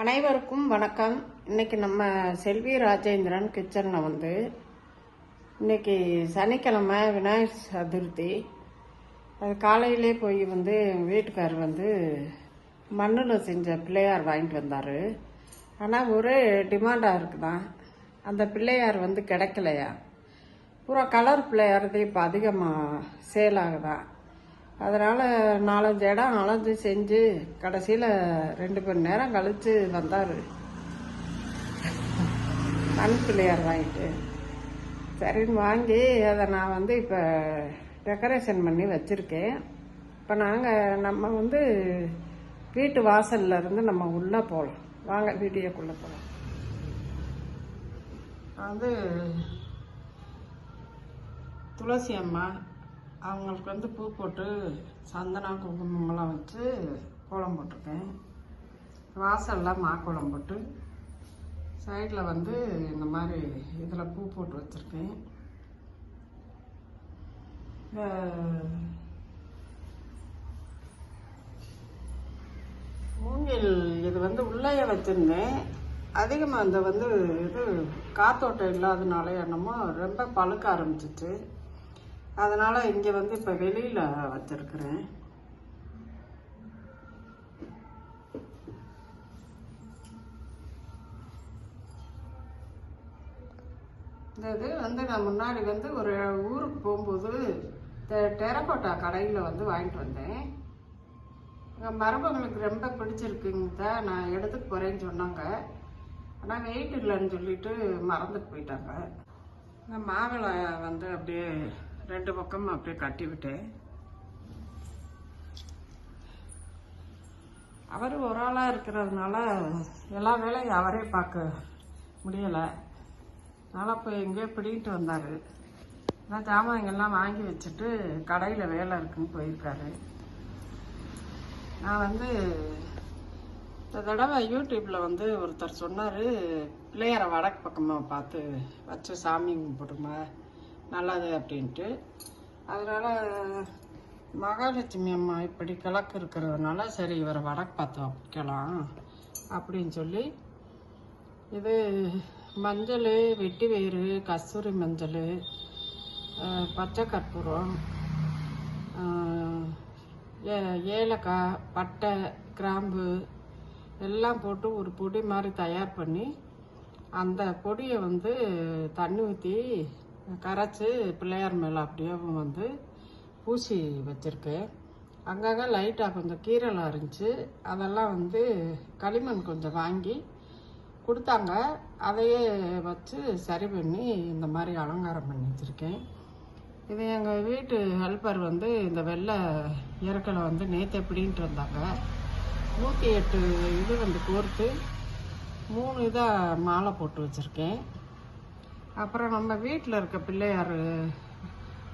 அனைவருக்கும் வணக்கம். இன்னைக்கு நம்ம செல்வி ராஜேந்திரன் கிச்சனில் வந்து இன்னைக்கு சனிக்கிழமை விநாயகர் சதுர்த்தி. அது காலையிலே போய் வந்து எங்கள் வீட்டுக்காரர் வந்து மண்ணில் செஞ்ச பிள்ளையார் வாங்கிட்டு வந்தார். ஆனால் ஒரே டிமாண்டாக இருக்குதான் அந்த பிள்ளையார் வந்து கிடைக்கலையா? பூரா கலர் பிள்ளையார் தான் இப்போ அதிகமாக சேல் ஆகுதான் அதனால் நாலஞ்சு இடம் அலைஞ்சு செஞ்சு கடைசியில் ரெண்டு மணி நேரம் கழித்து வந்தார். மண் பிள்ளையார் வாங்கிட்டு. சரின்னு வாங்கி அதை நான் வந்து இப்போ டெக்கரேஷன் பண்ணி வச்சுருக்கேன். இப்போ நாங்கள் நம்ம வந்து வீட்டு வாசல்ல இருந்து நம்ம உள்ளே போகலாம் வாங்க வீடியோக்குள்ளே போகலாம் வந்து துளசி அம்மா அவங்களுக்கு வந்து பூ போட்டு சந்தனா குங்குமம்லாம் வச்சு கோலம் போட்டிருக்கேன். வாசல்லாம் மாக்கோலம் போட்டு சைடில் வந்து இந்த மாதிரி இதில் பூ போட்டு வச்சுருக்கேன். மூங்கில் இது வந்து உள்ளேயே வச்சுருந்தேன். அதிகமாக இந்த வந்து இது காத்தோட்டம் இல்லாதனால என்னமோ ரொம்ப பழுக்க ஆரம்பிச்சிச்சு. அதனால் இங்கே வந்து இப்போ வெளியில் வச்சுருக்குறேன். இந்த இது வந்து நான் முன்னாடி வந்து ஒரு ஊருக்கு போகும்போது டெ- டெரகோட்டா கடையில் வந்து வாங்கிட்டு வந்தேன். எங்கள் மருமகளுக்கு ரொம்ப பிடிச்சிருக்குங்க தான் நான் எடுத்து போகிறேன்னு சொன்னாங்க. ஆனால் வெயிட் இல்லைன்னு சொல்லிட்டு மறந்துட்டு போயிட்டாங்க. இந்த மாவிளை வந்து அப்படியே ரெண்டு பக்கமும் அப்படியே கட்டி விட்டேன் அவர் ஒரு ஆளாக இருக்கிறதுனால எல்லா வேலையும் அவரே பார்க்க முடியலை. அதனால் போய் எங்கேயோ பிடிக்கிட்டு வந்தார். நான் ஜாமான்கள்லாம் வாங்கி வச்சுட்டு கடையில் வேலை இருக்குன்னு போயிருக்காரு. நான் வந்து இந்த தடவை யூடியூப்பில் வந்து ஒருத்தர் சொன்னார் பிள்ளையாரை வடக்கு பக்கமாக பார்த்து வச்சு சாமி கும்பிடுமா நல்லது அப்படின்ட்டு. அதனால் மகாலட்சுமி அம்மா இப்படி கிழக்கு இருக்கிறதுனால சரி இவரை வடக்கு பார்த்து வைக்கலாம் அப்படின்னு சொல்லி இது மஞ்சள் வெட்டி வேறு கஸ்தூரி மஞ்சள் பச்சை கற்பூரம் ஏ- ஏலக்காய் பட்டை கிராம்பு எல்லாம் போட்டு ஒரு பொடி மாதிரி தயார் பண்ணி அந்த பொடியை வந்து தண்ணி ஊற்றி கரைச்சி பிள்ளையார் மேலே அப்படியே வந்து பூசி வச்சுருக்கேன் அங்கங்கே லைட்டாக கொஞ்சம் கீரலாக இருந்துச்சு அதெல்லாம் வந்து களிமண் கொஞ்சம் வாங்கி கொடுத்தாங்க. அதையே வச்சு சரி பண்ணி இந்த மாதிரி அலங்காரம் பண்ணி வச்சுருக்கேன். இது எங்கள் வீட்டு ஹெல்ப்பர் வந்து இந்த வெள்ளை இறக்கலை வந்து நேற்று எப்படின்ட்டு இருந்தாங்க. நூற்றி எட்டு இது வந்து கோர்த்து மூணு இதாக மாலை போட்டு வச்சுருக்கேன். அப்புறம் நம்ம வீட்டில் இருக்க பிள்ளையார்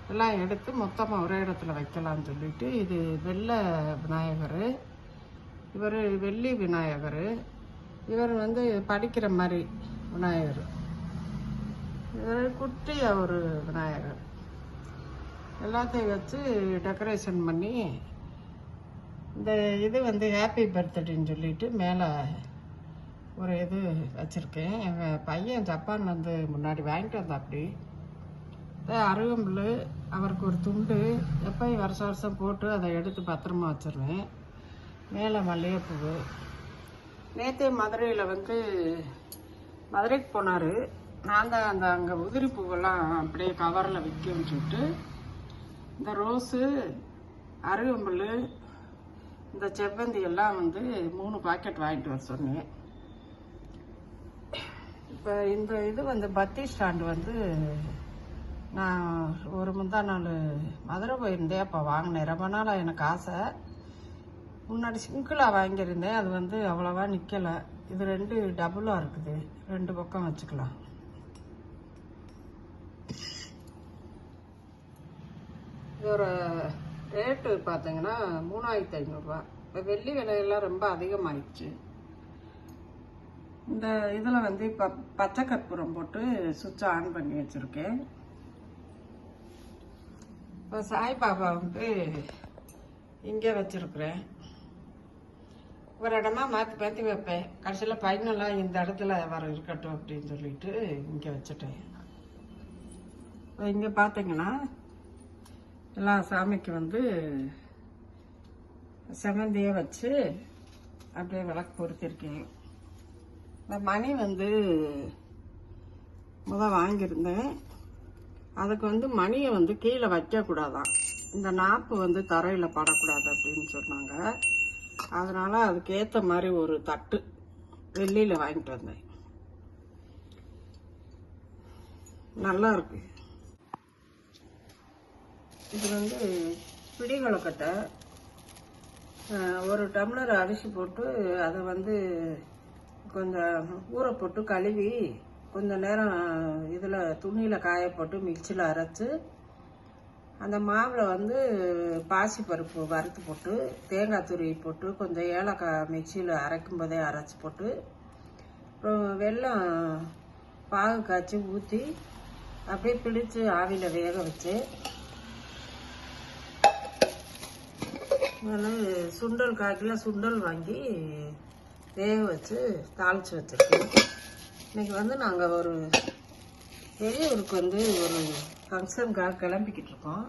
எல்லாம் எடுத்து மொத்தமாக ஒரே இடத்துல வைக்கலாம்னு சொல்லிட்டு இது வெள்ளை விநாயகர் இவர் வெள்ளி விநாயகர் இவர் வந்து படிக்கிற மாதிரி விநாயகர். இவர் குட்டி ஒரு விநாயகர். எல்லாத்தையும் வச்சு டெக்கரேஷன் பண்ணி இந்த இது வந்து ஹாப்பி பர்த்டேன்னு சொல்லிட்டு மேலே ஒரு இது வச்சுருக்கேன். எங்கள் பையன் ஜப்பான் வந்து முன்னாடி வாங்கிட்டு வந்தா அப்படி அருகம்புல் அவருக்கு ஒரு துண்டு எப்பயும் வருஷம் வருஷம் போட்டு அதை எடுத்து பத்திரமா வச்சிருவேன். மேலே மல்லிகைப்பூ. நேற்று மதுரையில் வந்து மதுரைக்கு போனார். நான் தான் அந்த அங்கே உதிரி பூவெல்லாம் அப்படியே கவரில் விற்கும்னு சொல்லிட்டு இந்த ரோஸு அருகம்புல் இந்த செவ்வந்தி எல்லாம் வந்து மூணு பாக்கெட் வாங்கிட்டு வர சொன்னேன். இப்போ இந்த இது வந்து பத்தி ஸ்டாண்டு வந்து நான் ஒரு முந்தா நாள் மதுரை போயிருந்தேன். அப்போ வாங்கினேன். ரொம்ப நாளாக எனக்கு ஆசை. முன்னாடி சிங்கிளாக வாங்கியிருந்தேன். அது வந்து அவ்வளோவா நிற்கலை இது ரெண்டு டபுளாக இருக்குது. ரெண்டு பக்கம் வச்சுக்கலாம். இதோட ரேட்டு பார்த்தீங்கன்னா மூணாயிரத்தி ஐநூறுரூவா இப்போ வெள்ளி விலையெல்லாம் ரொம்ப அதிகமாயிடுச்சு. இந்த இதில் வந்து இப்போ பச்சை கற்பூரம் போட்டு சுவிட்சை ஆன் பண்ணி வச்சுருக்கேன். இப்போ சாய்பாபா வந்து இங்கே வச்சுருக்குறேன். ஒரு இடமா மாற்றி மாற்றி வைப்பேன். கடைசியில் பையனெல்லாம் இந்த இடத்துல வர இருக்கட்டும் அப்படின்னு சொல்லிட்டு இங்கே வச்சுட்டேன். இப்போ இங்கே பார்த்தீங்கன்னா எல்லா சாமிக்கு வந்து செமந்தியே வச்சு அப்படியே விளக்கு பொருத்திருக்கேன். இந்த மணி வந்து முத வாங்கியிருந்தேன். அதுக்கு வந்து மணியை வந்து கீழே வைக்கக்கூடாதான். இந்த நாப்பு வந்து தரையில் படக்கூடாது அப்படின்னு சொன்னாங்க. அதனால் அதுக்கேற்ற மாதிரி ஒரு தட்டு வெள்ளியில் வாங்கிட்டு வந்தேன். நல்லா இருக்கு. இது வந்து பிடி கொழுக்கட்டை ஒரு டம்ளர் அரிசி போட்டு அதை வந்து கொஞ்சம் ஊற போட்டு கழுவி கொஞ்சம் நேரம் இதில் துணியில் காய போட்டு மிக்சியில் அரைச்சி அந்த மாவில் வந்து பாசிப்பருப்பு வறுத்து போட்டு தேங்காய் துருவி போட்டு கொஞ்சம் ஏலக்காய் மிக்சியில் அரைக்கும் போதே அரைச்சி போட்டு அப்புறம் வெள்ளம் பாகு காய்ச்சி ஊற்றி அப்படியே பிடிச்சு ஆவியில் வேக வச்சு சுண்டல் கால் கிலோ சுண்டல் வாங்கி வேக வச்சு தாளித்து வச்சுருக்கேன். இன்னைக்கு வந்து நாங்கள் ஒரு பெரியவருக்கு வந்து ஒரு ஃபங்க்ஷனுக்காக கிளம்பிக்கிட்டு இருக்கோம்.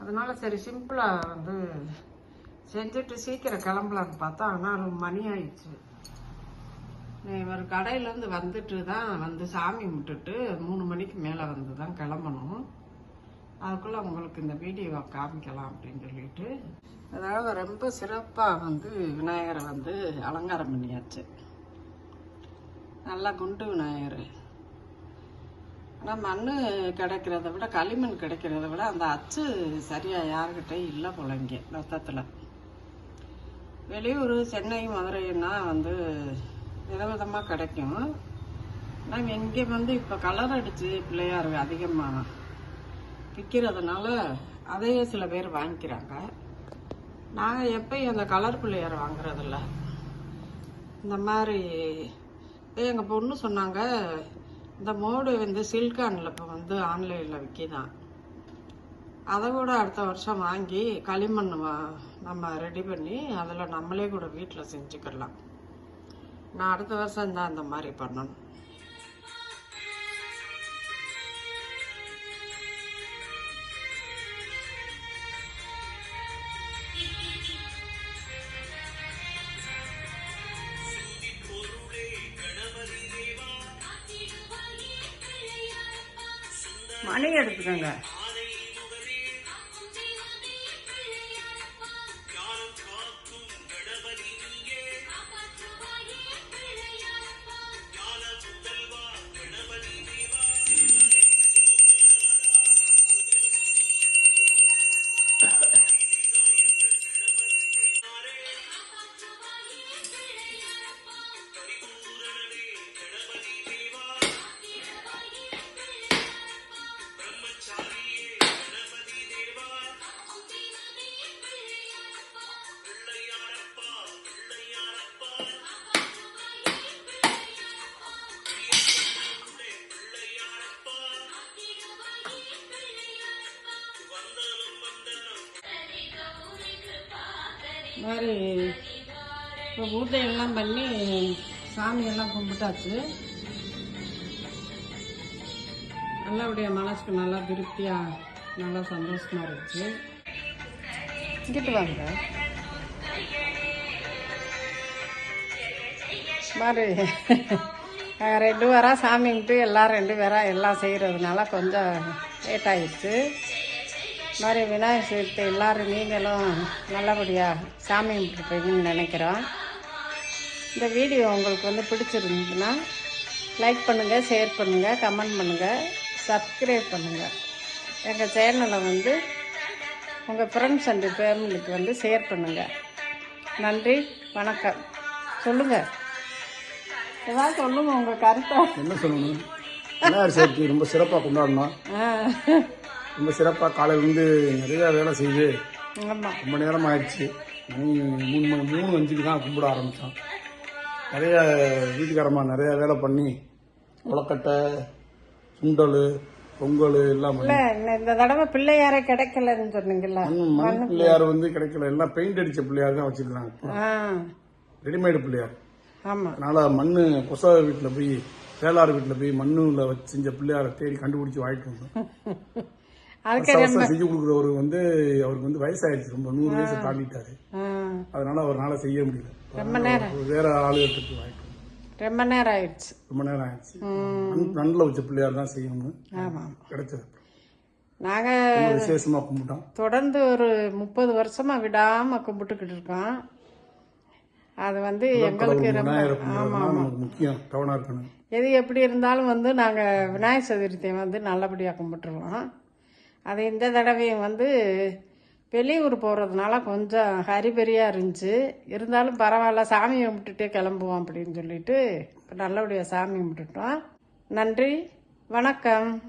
அதனால் சரி சிம்பிளாக வந்து செஞ்சுட்டு சீக்கிரம் கிளம்பலான்னு பார்த்தா ஆனால் மணி ஆயிடுச்சு. இவர் கடையிலேருந்து வந்துட்டு தான் வந்து சாமி கும்பிட்டுட்டு மூணு மணிக்கு மேலே வந்து தான் கிளம்பணும். அதுக்குள்ளே உங்களுக்கு இந்த வீடியோவை காமிக்கலாம் அப்படின்னு சொல்லிட்டு. அதாவது ரொம்ப சிறப்பாக வந்து விநாயகரை வந்து அலங்காரம் பண்ணியாச்சு. நல்லா குண்டு விநாயகர். ஆனால் மண் கிடைக்கிறத விட களிமண் கிடைக்கிறத விட அந்த அச்சு சரியாக யாருக்கிட்டையும் இல்லை போல இங்கே ரத்தத்தில் வெளியூர் சென்னை மதுரைன்னா வந்து விதவிதமாக கிடைக்கும். நாங்கள் இங்கே வந்து இப்போ கலர் அடித்து பிள்ளையார் அதிகமாக விற்கிறதுனால அதையே சில பேர் வாங்கிக்கிறாங்க. நாங்கள் எப்பயும் அந்த கலர் பிள்ளையார் வாங்குறதில்ல. இந்த மாதிரி எங்கள் பொண்ணு சொன்னாங்க இந்த மோடு வந்து சில்கானில் இப்போ வந்து ஆன்லைனில் விற்கிதான் அதை கூட அடுத்த வருஷம் வாங்கி களிமண் நம்ம ரெடி பண்ணி அதில் நம்மளே கூட வீட்டில் செஞ்சுக்கிடலாம் நான் அடுத்த வருஷம் தான் இந்த மாதிரி பண்ணணும். மணி எடுத்துக்கோங்க. இப்போ பூஜையெல்லாம் பண்ணி சாமியெல்லாம் கும்பிட்டாச்சு. நல்லபடியாக மனசுக்கு நல்லா திருப்தியாக நல்லா சந்தோஷமாக இருந்துச்சு. இங்கிட்டு வாங்க. மாதிரி நாங்கள் ரெண்டு பேராக சாமி கும்பிட்டு எல்லாம் ரெண்டு பேராக எல்லாம் செய்கிறதுனால கொஞ்சம் லேட் ஆகிடுச்சு மாதிரி விநாயகர் சதுர்த்தி எல்லோரும் நீங்களும் நல்லபடியாக சாமி கும்பிட்டுருப்பீங்கன்னு நினைக்கிறோம். இந்த வீடியோ உங்களுக்கு வந்து பிடிச்சிருந்ததுன்னா லைக் பண்ணுங்கள் ஷேர் பண்ணுங்கள் கமெண்ட் பண்ணுங்கள் சப்ஸ்கிரைப் பண்ணுங்கள் எங்கள் சேனலை வந்து உங்கள் ஃப்ரெண்ட்ஸ் அண்டு ஃபேமிலிக்கு வந்து ஷேர் பண்ணுங்கள் நன்றி வணக்கம். சொல்லுங்கள் ஏதாவது சொல்லுங்கள் உங்கள் கருத்தை? என்ன சொல்லணும்? விநாயகர் சதுர்த்தி ரொம்ப சிறப்பாக கொண்டாடணும் ரொம்ப சிறப்பாக காலையிலேருந்து நிறைய வேலை செய்து ஆமாம் ரொம்ப நேரம் ஆயிடுச்சு மணி மூணு மணி மூணு அஞ்சுக்கு தான் கும்பிட ஆரம்பித்தோம் நிறைய வீட்டுக்காரம்மா நிறைய வேலை பண்ணி உலக்கட்டை சுண்டல் பொங்கல் எல்லாம் இந்த தடவை பிள்ளையாரே கிடைக்கலன்னு சொன்னீங்கல்ல. மண் பிள்ளையார் வந்து கிடைக்கல. எல்லாம் பெயிண்ட் அடித்த பிள்ளையார் தான் வச்சுருக்காங்க. ரெடிமேடு பிள்ளையார். ஆமா. அதனால மண்ணு கொசா வீட்டில் போய் வேளார் வீட்டில் போய் மண்ணுல வச்சு செஞ்ச பிள்ளையாரை தேடி கண்டுபிடிச்சு வாங்கிட்டு வந்தோம். செஞ்சு கொடுக்குறவரு வந்து அவருக்கு வந்து வயசாயிருச்சு ரொம்ப நூறு வயசு தாண்டிட்டாரு. அதனால அவரால் செய்ய முடியல. ரொம்ப நேரம். வேற ஆளுகிட்ட வாங்கிட்டு. ரொம்ப நேரம் ஆயிடுச்சு. ரொம்ப நேரம் ஆயிடுச்சு. மண்ணில் வச்ச பிள்ளையார் தான் செய்யணும்னு ஆமா ஆமா. கிடைச்சது. நாங்க ரொம்ப விசேஷமா கும்பிட்டோம். தொடர்ந்து ஒரு முப்பது வருஷமா விடாம கும்பிட்டுக்கிட்டு இருக்கோம். அது வந்து எங்களுக்கு ரொம்ப முக்கியம். கவனம் இருக்கணும். எது எப்படி இருந்தாலும் வந்து நாங்கள் விநாயகர் சதுர்த்தியை வந்து நல்லபடியாக கும்பிட்டுருவோம். அது இந்த தடவையும் வந்து வெளியூர் போகிறதுனால கொஞ்சம் ஹரிபரியாக இருந்துச்சு. இருந்தாலும் பரவாயில்ல சாமி கும்பிட்டுட்டே கிளம்புவோம் அப்படின்னு சொல்லிட்டு இப்போ நல்லபடியாக சாமி கும்பிட்டுட்டோம். நன்றி வணக்கம்.